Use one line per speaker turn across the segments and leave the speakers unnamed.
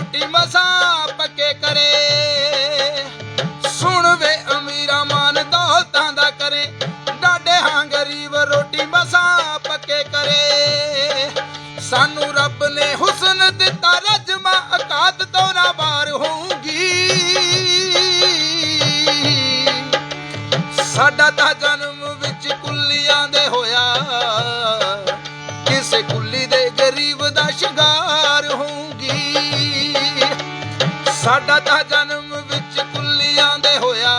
ਰੋਟੀ ਮਸਾ ਪੱਕੇ ਕਰੇ। ਸੁਣ ਵੇ ਅਮੀਰਾ ਮਾਨ ਦੌਲਤਾਂ ਦਾ ਕਰੇ। ਡਾਡੇ ਹਾਂ ਗਰੀਬ ਰੋਟੀ ਮਸਾ ਪੱਕੇ ਕਰੇ। ਸਾਨੂੰ ਰੱਬ ਨੇ ਹੁਸਨ ਦਿੱਤਾ, ਰਜਮਾ ਅਕਾਤ ਤੋਂ ਨਾ ਬਾਰ ਹੋਊਗੀ। ਸਾਡਾ ਤਾਂ ਜਨਮ ਵਿੱਚ ਕੁੱਲੀਆਂ ਦੇ ਹੋਇਆ। ਕਿਸੇ ਕੁੱਲੀ ਸਾਡਾ ਤਾਂ ਜਨਮ ਵਿੱਚ ਕੁੱਲੀਆਂ ਦੇ ਹੋਇਆ।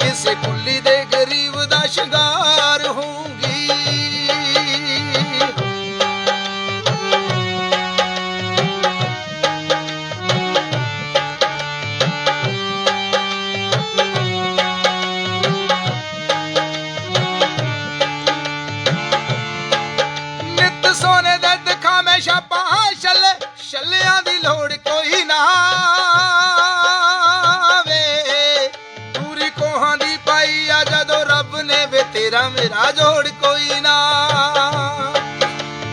ਕਿਸੇ ਕੁੱਲੀ ਦੇ ਗਰੀਬ ਦਾ ਸ਼ਿੰਗਾਰ ਹੋਊਗੀ। ਨਿਤ ਸੋਨੇ ਦੇ ਦਿਖਾਵੇਂ ਛਾਪਾਂ, ਛੱਲੇ, ਛੱਲਿਆਂ ਦੀ ਲੋੜ ਪਾਈ ਜਦੋਂ ਰੱਬ ਨੇ ਵੇ ਤੇਰਾ ਮੇਰਾ ਜੋੜ ਕੋਈ ਨਾ।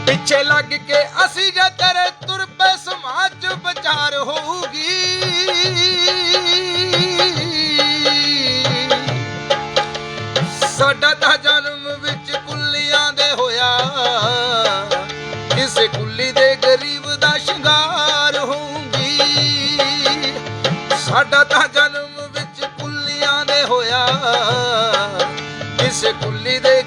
ਪਿੱਛੇ ਲੱਗ ਕੇ ਅਸੀਂ ਜੇ ਤੇਰੇ ਤੁਰ ਪਏ ਸਮਾਜ 'ਚ ਵਿਚਾਰ ਹੋਊਗੀ। ਸਾਡਾ ਤਾਂ ਜਨਮ ਵਿੱਚ ਕੁੱਲੀਆਂ ਦੇ ਹੋਇਆ। ਕਿਸੇ ਕੁੱਲੀ ਦੇ ਗਰੀਬ ਦਾ ਸ਼ਿੰਗਾਰ ਹੋਊਗੀ। ਸਾਡਾ ਤਾਂ ਜਨਮ ਵਿੱਚ ਕੁੱਲੀਆਂ ਦੇ ਹੋਇਆ। ਕਿਸੇ ਕੁੱਲੀ ਦੇ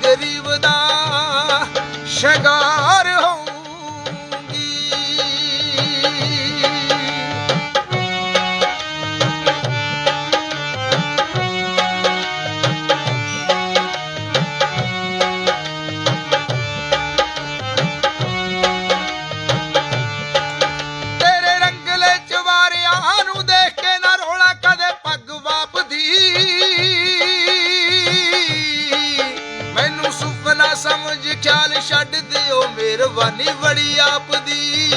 ਮਿਹਰਬਾਨੀ ਬੜੀ ਆਪਦੀ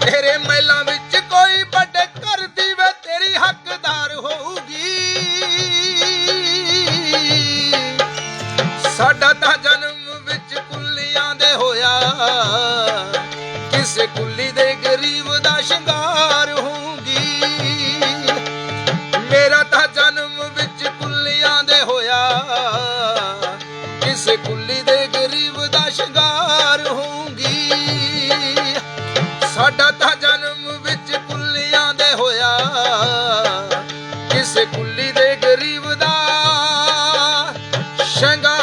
ਤੇਰੇ ਮਹਿਲਾਂ ਵਿੱਚ ਕੋਈ ਵੱਡੇ ਕਰਦੀ ਵੇ ਤੇਰੀ ਹੱਕਦਾਰ ਹੋਊਗੀ। ਸਾਡਾ ਤਾਂ ਜਨਮ ਵਿੱਚ ਕੁੱਲੀਆਂ ਦੇ ਹੋਇਆ। ਕਿਸੇ ਕੁੱਲੀ ਦੇ ਗਰੀਬ ਦਾ ਸ਼ਿੰਗਾਰ ਹੋਊਗੀ। ਮੇਰਾ ਤਾਂ ਜਨਮ ਵਿੱਚ ਕੁੱਲੀ ਦੇ ਗਰੀਬ ਦਾ ਸ਼ੰਗਾ